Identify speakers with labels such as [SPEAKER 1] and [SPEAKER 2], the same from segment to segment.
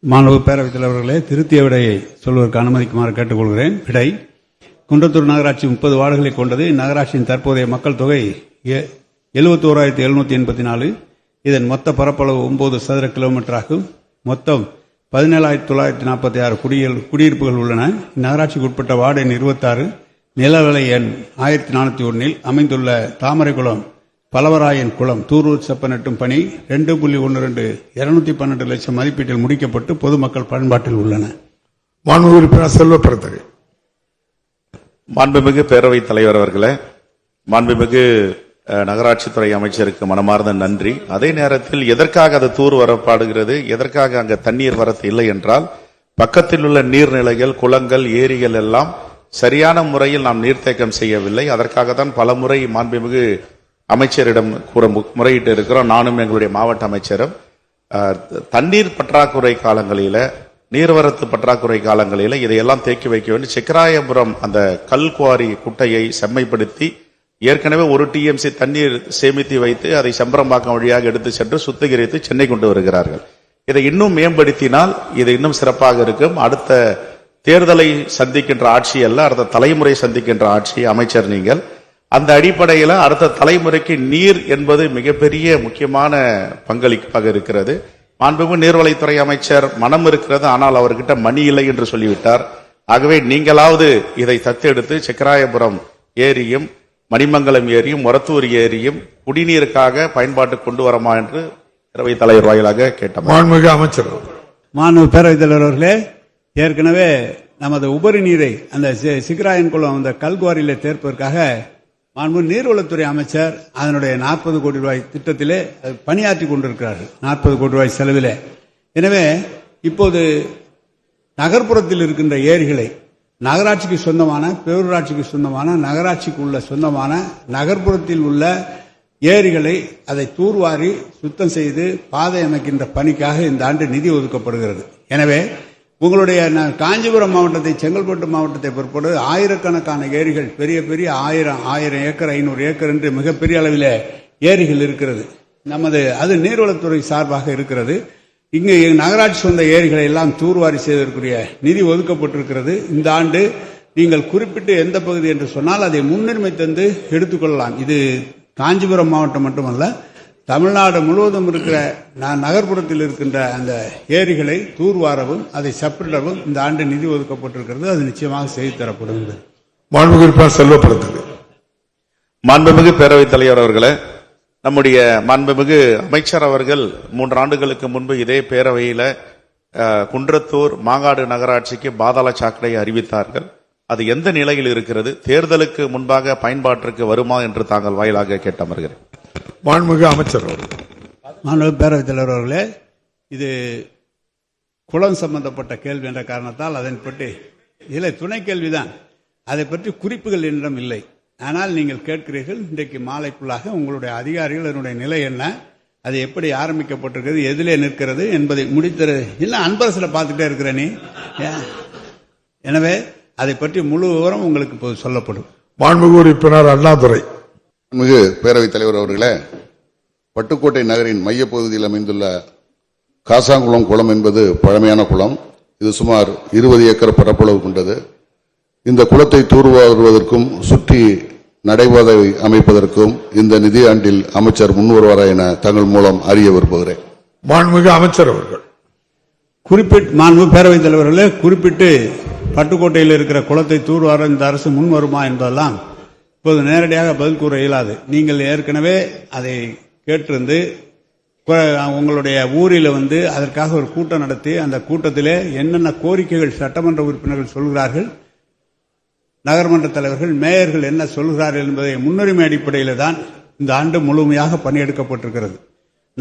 [SPEAKER 1] மாணவ பேரவைத் தலைவர்களே திருத்திய விடையை சொல்வதற்கு அனுமதிக்குமாறு கேட்டுக்கொள்கிறேன். விடை குன்றத்தூர் நகராட்சி முப்பது வார்டுகளை கொண்டது. இந்நகராட்சியின் தற்போதைய மக்கள் தொகை எழுபத்தோராயிரத்தி எழுநூற்றி எண்பத்தி நாலு. இதன் மொத்த பரப்பளவு ஒன்பது சதுர கிலோமீட்டர் ஆகும் மொத்தம் பதினேழாயிரத்தி தொள்ளாயிரத்தி நாற்பத்தி ஆறு குடியல் குடியிருப்புகள் உள்ளன. இந்நகராட்சிக்கு உட்பட்ட வார்டு எண் இருபத்தாறு. நிலவலை எண் ஆயிரத்தி நானூற்றி ஒன்றில் அமைந்துள்ள தாமரைக்குளம் பலவராயன் குளம் தூரூர் செப்பனட்டும் பணி ரெண்டு புள்ளி ஒன்று ரெண்டு இருநூத்தி பன்னெண்டு லட்சம் மதிப்பீட்டில் முடிக்கப்பட்டு பொதுமக்கள் பயன்பாட்டில் உள்ளன.
[SPEAKER 2] மாண்பு உறுப்பினர் செல்வ பிறந்தகை
[SPEAKER 3] மாண்புமிகு பேரவைத் தலைவர் அவர்களே மாண்புமிகு நகராட்சித்துறை அமைச்சருக்கு மனமார்ந்த நன்றி. அதே நேரத்தில் எதற்காக அது தூர் வரப்பாடுகிறது எதற்காக அங்க தண்ணீர் வரத்து இல்லை என்றால் பக்கத்தில் உள்ள நீர்நிலைகள் குளங்கள் ஏரிகள் எல்லாம் சரியான முறையில் நாம் நீர்த்தேக்கம் செய்யவில்லை. அதற்காக தான் பல முறை மாண்புமிகு அமைச்சரிடம் கூற முறையிட்டு இருக்கிறோம் நானும் எங்களுடைய மாவட்ட அமைச்சரும் தண்ணீர் பற்றாக்குறை காலங்களில நீர்வரத்து பற்றாக்குறை காலங்களில இதையெல்லாம் தேக்கி வைக்க வேண்டும் சிக்கராயபுரம் அந்த கல்குவாரி குட்டையை செம்மைப்படுத்தி ஏற்கனவே ஒரு டிஎம்சி தண்ணீர் சேமித்து வைத்து அதை செம்பரம்பாக்கம் வழியாக எடுத்து சென்று சுத்திகரித்து சென்னை கொண்டு வருகிறார்கள். இதை இன்னும் மேம்படுத்தினால் இது இன்னும் சிறப்பாக இருக்கும். அடுத்த தேர்தலை சந்திக்கின்ற ஆட்சி அல்ல அடுத்த தலைமுறை சந்திக்கின்ற ஆட்சி அமைச்சர் நீங்கள் அந்த அடிப்படையில் அடுத்த தலைமுறைக்கு நீர் என்பது மிகப்பெரிய முக்கியமான பங்களிப்பாக இருக்கிறது. மாண்புமிகு நீர்வளைத்துறை அமைச்சர் மனம் இருக்கிறது ஆனால் அவர்கிட்ட மணி இல்லை என்று சொல்லிவிட்டார். ஆகவே நீங்களாவது இதை தத்தெடுத்து செக்கராயபுரம் ஏரியும் மணிமங்கலம் ஏரியும் மொரத்தூர் ஏரியும் குடிநீருக்காக பயன்பாட்டுக்கு கொண்டு வரமா என்று பேரவைத் தலைவர் வாயிலாக கேட்டோம்.
[SPEAKER 2] மாண்புமிகு அமைச்சர்.
[SPEAKER 1] மாணவ பேரவைத் தலைவர் அவர்களே ஏற்கனவே நமது உபரி நீரை அந்த சி- சிகராயன் குளம் அந்த கல்குவாரியில தேர்ப்பதற்காக மாண்பு நீர்வளத்துறை அமைச்சர் அதனுடைய நாற்பது கோடி ரூபாய் திட்டத்திலே அது பணியாற்றி கொண்டிருக்கிறார்கள். நாற்பது கோடி ரூபாய் செலவிலே. எனவே இப்போது நகர்ப்புறத்தில் இருக்கின்ற ஏரிகளை நகராட்சிக்கு சொந்தமான பேரூராட்சிக்கு சொந்தமான நகராட்சிக்கு உள்ள சொந்தமான நகர்ப்புறத்தில் உள்ள ஏரிகளை அதை தூர்வாரி சுத்தம் செய்து பாதை அமைக்கின்ற பணிக்காக இந்த ஆண்டு நிதி ஒதுக்கப்படுகிறது. எனவே உங்களுடைய நான் காஞ்சிபுரம் மாவட்டத்தை செங்கல்பட்டு மாவட்டத்தை பொறுப்பது ஆயிரக்கணக்கான ஏரிகள் பெரிய பெரிய ஆயிரம் ஆயிரம் ஏக்கர் ஐநூறு ஏக்கர் என்று மிகப்பெரிய அளவில் ஏரிகள் இருக்கிறது. நமது அது நீர்வளத்துறை சார்பாக இருக்கிறது. இங்கு நகராட்சி சொந்த ஏரிகளை எல்லாம் தூர்வாரி செய்வதற்குரிய நிதி ஒதுக்கப்பட்டிருக்கிறது. இந்த ஆண்டு நீங்கள் குறிப்பிட்டு எந்த பகுதி என்று சொன்னால் அதை முன்னுரிமை தந்து எடுத்துக்கொள்ளலாம். இது காஞ்சிபுரம் மாவட்டம் மட்டுமல்ல தமிழ்நாடு முழுவதும் இருக்கிற ந- நகர்ப்புறத்தில் இருக்கின்ற அந்த ஏரிகளை தூர்வாரவும் அதை சப்பிடவும் இந்த ஆண்டு நிதி ஒதுக்கப்பட்டிருக்கிறது. அது நிச்சயமாக செய்து தரப்படும்.
[SPEAKER 2] மாண்புமிகு உறுப்பினர் செல்வ பிறந்தகை
[SPEAKER 3] மாண்புமிகு பேரவைத் தலைவர் அவர்களே நம்முடைய மாண்புமிகு அமைச்சர் அவர்கள் மூன்று ஆண்டுகளுக்கு முன்பு இதே பேரவையில குன்றத்தூர் மாங்காடு நகராட்சிக்கு பாதாள சாக்கடை அறிவித்தார்கள். அது எந்த நிலையில் இருக்கிறது? தேர்தலுக்கு முன்பாக பயன்பாட்டிற்கு வருமா என்று தாங்கள் வாயிலாக கேட்டமர்கிறேன்.
[SPEAKER 2] மாண்புமிகு அமைச்சர்.
[SPEAKER 1] மாண்பு பேரவைத் தலைவர் அவர்களே இது குளம் சம்பந்தப்பட்ட கேள்வி என்ற காரணத்தால் அதன் பற்றி இதில் துணை கேள்விதான். அதை பற்றி குறிப்புகள் என்னிடம் இல்லை. ஆனால் நீங்கள் கேட்கிறீர்கள் இன்றைக்கு மாலைக்குள்ளாக உங்களுடைய அதிகாரிகள் அதனுடைய நிலை என்ன அது எப்படி ஆரம்பிக்கப்பட்டிருக்கிறது எதிலே நிற்கிறது என்பதை முடித்தது. இல்லை அன்பரசில் பார்த்துட்டே இருக்கிற நீ? எனவே அதை பற்றி முழு விவரம் உங்களுக்கு இப்போது சொல்லப்படும்.
[SPEAKER 2] மாண்புமிகு உறுப்பினர் அண்ணாதுரை.
[SPEAKER 4] மிகு பேரவைத் தலைவர் அவர்களே பட்டுக்கோட்டை நகரின் மையப்பகுதியில் அமைந்துள்ள காசாங்குளம் குளம் என்பது பழமையான குளம். இது சுமார் இருபது ஏக்கர் பரப்பளவு கொண்டது. இந்த குளத்தை தூர்வாருவதற்கும் சுற்றி நடைபாதை அமைப்பதற்கும் இந்த நிதியாண்டில் அமைச்சர் முன்வருவாரா என தங்கள் மூலம் அறிய விரும்புகிறேன்.
[SPEAKER 2] மாண்புமிகு அமைச்சர் அவர்கள்
[SPEAKER 1] குறிப்பிட்டு மாண்பு பேரவைத் தலைவர்களே குறிப்பிட்டு பட்டுக்கோட்டையில் இருக்கிற குளத்தை தூர்வார இந்த அரசு முன் வருமா என்பதெல்லாம் இப்போது நேரடியாக பதில் கூற இயலாது. நீங்கள் ஏற்கனவே அதை கேட்டிருந்து உங்களுடைய ஊரில் வந்து அதற்காக ஒரு கூட்டம் நடத்தி அந்த கூட்டத்திலே என்னென்ன கோரிக்கைகள் சட்டமன்ற உறுப்பினர்கள் சொல்கிறார்கள் நகர்மன்ற தலைவர்கள் மேயர்கள் என்ன சொல்கிறார்கள் என்பதை முன்னுரிமை அடிப்படையில் தான் இந்த ஆண்டு முழுமையாக பணியெடுக்கப்பட்டிருக்கிறது.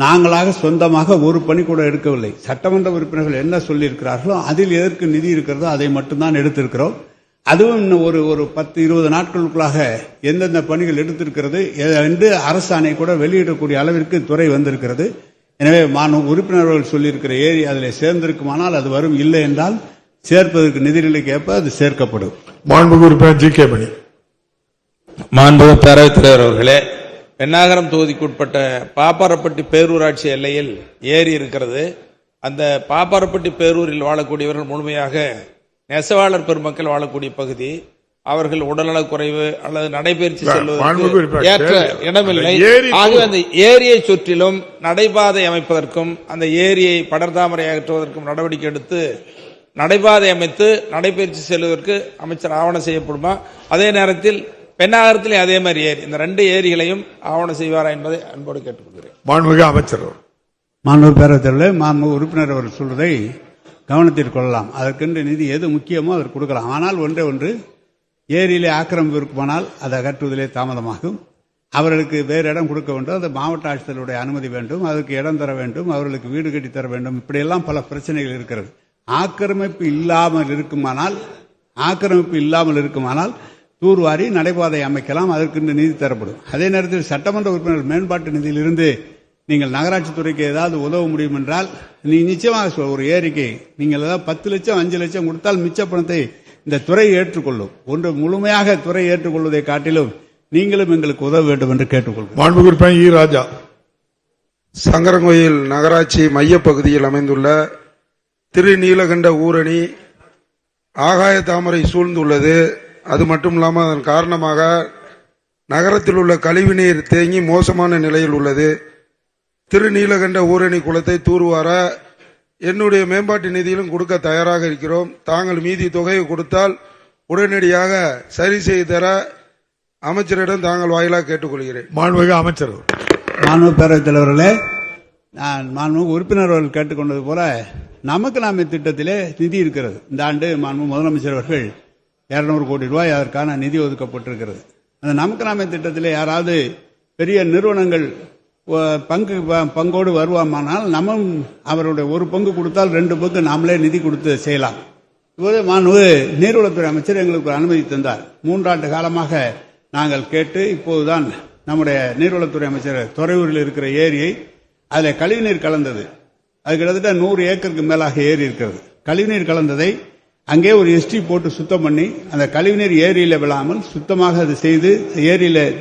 [SPEAKER 1] நாங்களாக சொந்தமாக ஒரு பணி கூட எடுக்கவில்லை. சட்டமன்ற உறுப்பினர்கள் என்ன சொல்லியிருக்கிறார்களோ அதில் எதற்கு நிதி இருக்கிறதோ அதை மட்டும்தான் எடுத்திருக்கிறோம். அதுவும் இன்னும் ஒரு ஒரு பத்து இருபது நாட்களுக்குள்ளாக எந்தெந்த பணிகள் எடுத்திருக்கிறது என்று அரசாணை கூட வெளியிடக்கூடிய அளவிற்கு துறை வந்திருக்கிறது. எனவே மாணவ உறுப்பினர்கள் சொல்லியிருக்கிற ஏரி அதில் சேர்ந்திருக்குமானால் அது வரும் இல்லை என்றால் சேர்ப்பதற்கு நிதிநிலைக்கு ஏற்ப அது சேர்க்கப்படும்.
[SPEAKER 2] மாண்புமிகு உறுப்பினர் ஜி கே மணி.
[SPEAKER 5] மாண்பு பேரவைத் தலைவர் அவர்களே பெண்ணாகரம் தொகுதிக்குட்பட்ட பாப்பாரப்பட்டி பேரூராட்சி எல்லையில் ஏரி இருக்கிறது. அந்த பாப்பாரப்பட்டி பேரூரில் வாழக்கூடியவர்கள் முழுமையாக நெசவாளர் பெருமக்கள் வாழக்கூடிய பகுதி அவர்கள் உடல்நலக் குறைவு அல்லது நடைபயிற்சி செல்வதற்கு ஏற்ற. இடமில்லை. ஆகவே அந்த ஏரியை சுற்றிலும் நடைபாதை அமைப்பதற்கும் அந்த ஏரியை படர்தாமரை அகற்றுவதற்கும் நடவடிக்கை எடுத்து நடைபாதை அமைத்து நடைபயிற்சி செல்வதற்கு அமைச்சர் ஆவணம் செய்யப்படுமா? அதே நேரத்தில் பெண்ணாகரத்திலே அதே மாதிரி ஏரி. இந்த ரெண்டு ஏரிகளையும் ஆவணம் செய்வாரா என்பதை அன்போடு கேட்டுக்கொள்கிறேன்.
[SPEAKER 2] மாண்புமிகு அமைச்சர்
[SPEAKER 1] மாண்பு பேரவைத் தலைவர் மாண்பு உறுப்பினர் அவர் சொல்வதை கவனத்தில் கொள்ளலாம். அதற்கென்று நிதி எது முக்கியமோ அதற்கு கொடுக்கலாம். ஆனால் ஒன்றே ஒன்று ஏரியிலே ஆக்கிரமிப்பு இருக்குமானால் அதை அகற்றுவதிலே தாமதமாகும். அவர்களுக்கு வேறு இடம் கொடுக்க வேண்டும். அது மாவட்ட ஆட்சித்தருடைய அனுமதி வேண்டும். அதற்கு இடம் தர வேண்டும். அவர்களுக்கு வீடு கட்டி தர வேண்டும். இப்படியெல்லாம் பல பிரச்சனைகள் இருக்கிறது. ஆக்கிரமிப்பு இல்லாமல் இருக்குமானால் ஆக்கிரமிப்பு இல்லாமல் இருக்குமானால் தூர்வாரி நடைபாதை அமைக்கலாம். அதற்கு நிதி தரப்படும். அதே நேரத்தில் சட்டமன்ற உறுப்பினர் மேம்பாட்டு நிதியிலிருந்து நீங்கள் நகராட்சி துறைக்கு ஏதாவது உதவ முடியும் என்றால் நீ நிச்சயமாக ஒரு ஏரிக்கை. நீங்கள் ஏதாவது பத்து லட்சம் அஞ்சு லட்சம் கொடுத்தால் மிச்ச பணத்தை இந்த துறை ஏற்றுக்கொள்ளும். ஒன்று முழுமையாக துறை ஏற்றுக்கொள்வதை காட்டிலும் நீங்களும் எங்களுக்கு உதவ வேண்டும் என்று
[SPEAKER 2] கேட்டுக்கொள்வோம் ராஜா.
[SPEAKER 6] சங்கரங்கோயில் நகராட்சி மையப்பகுதியில் அமைந்துள்ள திருநீலகண்ட ஊரணி ஆகாய தாமரை சூழ்ந்துள்ளது. அது மட்டும் இல்லாமல் அதன் காரணமாக நகரத்தில் உள்ள கழிவுநீர் தேங்கி மோசமான நிலையில் உள்ளது. திருநீலகண்ட ஊரணி குளத்தை தூர்வார என்னுடைய மேம்பாட்டு நிதியிலும் கொடுக்க தயாராக இருக்கிறோம். தாங்கள் மீதி தொகையை கொடுத்தால் உடனடியாக சரி செய்து தர அமைச்சரிடம் தாங்கள் வாயிலாக கேட்டுக்கொள்கிறேன்.
[SPEAKER 2] மாண்புமிகு அமைச்சர்
[SPEAKER 1] மாண்பு பேரவைத் தலைவர்களே நான் மாண்பு உறுப்பினர் அவர்கள் கேட்டுக்கொண்டது போல நமக்கு நாமே திட்டத்திலே நிதி இருக்கிறது. இந்த ஆண்டு மாண்பு முதலமைச்சர் அவர்கள் இருநூறு கோடி ரூபாய் அதற்கான நிதி ஒதுக்கப்பட்டிருக்கிறது. அந்த நமக்கு நாமே திட்டத்திலே யாராவது பெரிய நிறுவனங்கள் பங்கு ப- பங்கோடு வருவாமானால் நம்ம அவருடைய ஒரு பங்கு கொடுத்தால் ரெண்டு பங்கு நாமளே நிதி கொடுத்து செய்யலாம். இப்போது மாண்பு நீர்வளத்துறை அமைச்சர் எங்களுக்கு ஒரு அனுமதி தந்தார். மூன்றாண்டு காலமாக நாங்கள் கேட்டு இப்போதுதான் நம்முடைய நீர்வளத்துறை அமைச்சர் துறையூரில் இருக்கிற ஏரியை அதில் கழிவுநீர் கலந்தது. அது கிட்டத்தட்ட நூறு ஏக்கருக்கு மேலாக ஏரி இருக்கிறது. கழிவுநீர் கலந்ததை அங்கே ஒரு எஸ்டி போட்டு சுத்தம் பண்ணி அந்த கழிவுநீர் ஏரியில் விழாமல் சுத்தமாக அது செய்து ஏரியில்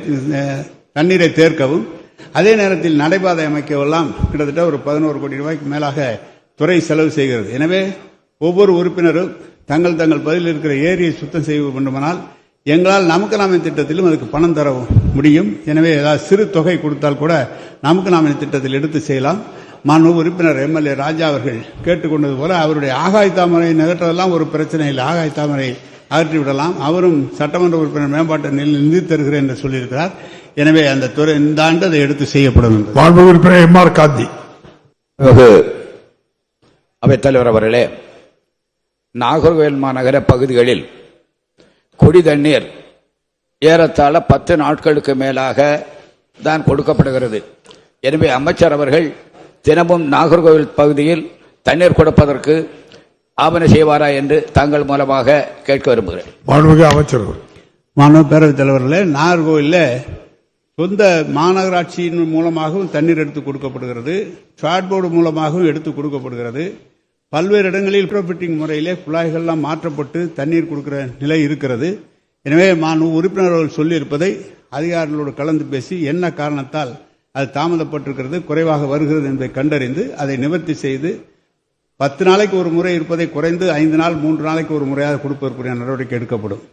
[SPEAKER 1] தண்ணீரை தேர்க்கவும் அதே நேரத்தில் நடைபாதை அமைக்கவெல்லாம் கிட்டத்தட்ட ஒரு பதினோரு கோடி ரூபாய்க்கு மேலாக துறை செலவு செய்கிறது. எனவே ஒவ்வொரு உறுப்பினரும் தங்கள் தங்கள் பகுதியில் இருக்கிற ஏரியை சுத்தம் செய்ய வேண்டுமானால் எங்களால் நமக்கு நாமே திட்டத்திலும் அதுக்கு பணம் தர முடியும். எனவே ஏதாவது சிறு தொகை கொடுத்தால் கூட நமக்கு நாமே திட்டத்தில் எடுத்து செய்யலாம். மாண்பு உறுப்பினர் எம்எல்ஏ ராஜா அவர்கள் கேட்டுக்கொண்டது போல அவருடைய ஆகாய் தாமரை நிகழ்த்ததெல்லாம் ஒரு பிரச்சனை இல்லை. ஆகாய் தாமரை அகற்றி விடலாம் அவரும் சட்டமன்ற உறுப்பினர் மேம்பாட்டு நிலையில் நிதி தருகிறேன் என்று சொல்லியிருக்கிறார். எனவே அந்த துறை இந்த ஆண்டு அதை எடுத்து செய்யப்படும்
[SPEAKER 2] மாண்புமிகு உறுப்பினர் எம் ஆர் காந்தி
[SPEAKER 7] அவைத்தலைவர் அவர்களே நாகர்கோவில் மாநகர பகுதிகளில் குடி தண்ணீர் ஏறத்தாழ பத்து நாட்களுக்கு மேலாக தான் கொடுக்கப்படுகிறது. எனவே அமைச்சர் அவர்கள் தினமும் நாகர்கோவில் பகுதியில் தண்ணீர் கொடுப்பதற்கு ஆவண செய்வாரா என்று தங்கள் மூலமாக கேட்க விரும்புகிறேன்.
[SPEAKER 2] அமைச்சர்
[SPEAKER 1] மாணவ பேரவைத் தலைவர்களே நாகர்கோவிலில் சொந்த மாநகராட்சியின் மூலமாகவும் தண்ணீர் எடுத்து கொடுக்கப்படுகிறது. ஷார்ட் போர்டு மூலமாகவும் எடுத்து கொடுக்கப்படுகிறது. பல்வேறு இடங்களில் ப்ரோஃபிட்டிங் முறையிலே குழாய்கள்லாம் மாற்றப்பட்டு தண்ணீர் கொடுக்கிற நிலை இருக்கிறது. எனவே நான் உறுப்பினர்கள் சொல்லியிருப்பதை அதிகாரிகளோடு கலந்து பேசி என்ன காரணத்தால் அது தாமதப்பட்டிருக்கிறது குறைவாக வருகிறது என்பதை கண்டறிந்து அதை நிவர்த்தி செய்து பத்து நாளைக்கு ஒரு முறை இருப்பதை குறைந்து ஐந்து நாள் மூன்று நாளைக்கு ஒரு முறையாக கொடுப்பதற்குரிய நடவடிக்கை எடுக்கப்படும்.